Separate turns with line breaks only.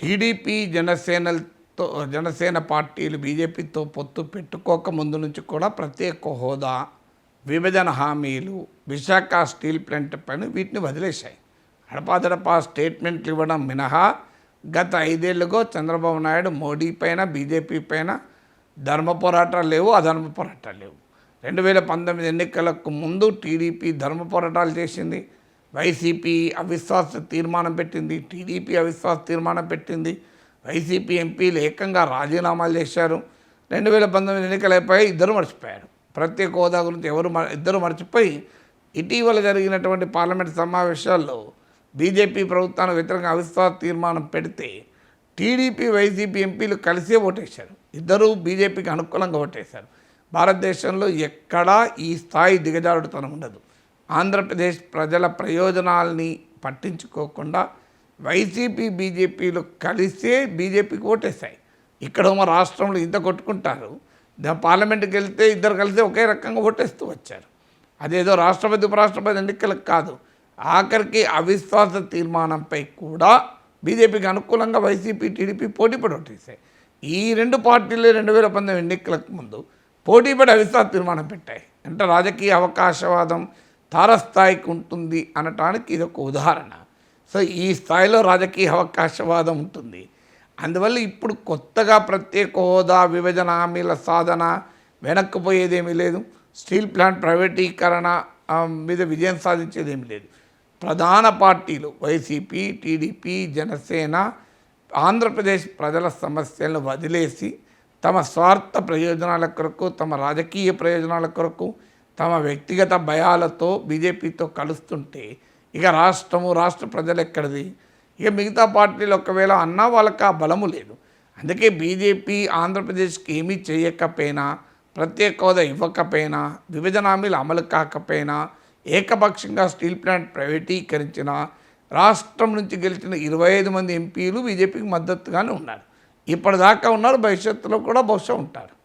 TDP జనసేనలతో Janasena పార్టీలు బీజేపీతో పొత్తు పెట్టుకోక ముందు నుంచి కూడా ప్రత్యేక హోదా విభజన హామీలు విశాఖ స్టీల్ ప్లాంట్ పైన వీటిని వదిలేశాయి. అడపాదడపా స్టేట్మెంట్లు ఇవ్వడం మినహా గత ఐదేళ్ళుగా చంద్రబాబు నాయుడు మోడీ పైన బీజేపీ పైన ధర్మ పోరాటాలు లేవు అధర్మ పోరాటాలు లేవు. రెండు వేల పంతొమ్మిది ఎన్నికలకు ముందు టీడీపీ ధర్మ పోరాటాలు చేసింది. వైసీపీ అవిశ్వాస తీర్మానం పెట్టింది టీడీపీ అవిశ్వాస తీర్మానం పెట్టింది. వైసీపీ ఎంపీలు ఏకంగా రాజీనామాలు చేశారు. రెండు వేల పంతొమ్మిది ఎన్నికలపై ఇద్దరు మర్చిపోయారు. ప్రత్యేక హోదా గురించి ఎవరు మ- ఇద్దరు మర్చిపోయి ఇటీవల జరిగినటువంటి పార్లమెంట్ సమావేశాల్లో బీజేపీ ప్రభుత్వానికి వ్యతిరేకంగా అవిశ్వాస తీర్మానం పెడితే టీడీపీ వైసీపీ ఎంపీలు కలిసే ఓటేశారు. ఇద్దరూ బీజేపీకి అనుకూలంగా ఓటేశారు. భారతదేశంలో ఎక్కడా ఈ స్థాయి దిగజారుడుతనం ఉండదు. ఆంధ్రప్రదేశ్ ప్రజల ప్రయోజనాల్ని పట్టించుకోకుండా వైసీపీ బీజేపీలు కలిసే బీజేపీకి ఓటేస్తాయి ఇక్కడ మా రాష్ట్రంలో ఇంత కొట్టుకుంటారు. పార్లమెంట్కి వెళ్తే ఇద్దరు కలిసి ఒకే రకంగా ఓటేస్తూ వచ్చారు. అదేదో రాష్ట్రపతి ఉపరాష్ట్రపతి ఎన్నికలకు కాదు. ఆఖరికి అవిశ్వాస తీర్మానంపై కూడా బీజేపీకి అనుకూలంగా వైసీపీ టీడీపీ పోటీపడి ఓటేసాయి ఈ రెండు పార్టీలు రెండు వేల పంతొమ్మిది ఎన్నికలకు ముందు పోటీపడి అవిశ్వాస తీర్మానం పెట్టాయి. అంటే రాజకీయ అవకాశవాదం తారస్థాయికి ఉంటుంది అనటానికి ఇది ఒక ఉదాహరణ. సో ఈ స్థాయిలో రాజకీయ అవకాశవాదం ఉంటుంది. అందువల్ల ఇప్పుడు కొత్తగా ప్రత్యేక హోదా విభజన హామీల సాధన వెనక్కిపోయేదేమీ లేదు. స్టీల్ ప్లాంట్ ప్రైవేటీకరణ మీద విజయం సాధించేదేమీ లేదు. ప్రధాన పార్టీలు వైసీపీ టీడీపీ జనసేన ఆంధ్రప్రదేశ్ ప్రజల సమస్యలను వదిలేసి తమ స్వార్థ ప్రయోజనాల కొరకు తమ రాజకీయ ప్రయోజనాల కొరకు తమ వ్యక్తిగత భయాలతో బీజేపీతో కలుస్తుంటే ఇక రాష్ట్రము రాష్ట్ర ప్రజలు ఎక్కడిది? ఇక మిగతా పార్టీలు ఒకవేళ అన్నా వాళ్ళకి ఆ బలము లేదు. అందుకే బీజేపీ ఆంధ్రప్రదేశ్కి ఏమీ చేయకపోయినా ప్రత్యేక హోదా ఇవ్వకపోయినా విభజన హామీలు అమలు కాకపోయినా ఏకపక్షంగా స్టీల్ ప్లాంట్ ప్రైవేటీకరించిన రాష్ట్రం నుంచి గెలిచిన ఇరవై ఐదు మంది ఎంపీలు బీజేపీకి మద్దతుగానే ఉన్నారు. ఇప్పటిదాకా ఉన్నారు భవిష్యత్తులో కూడా బహుశా ఉంటారు.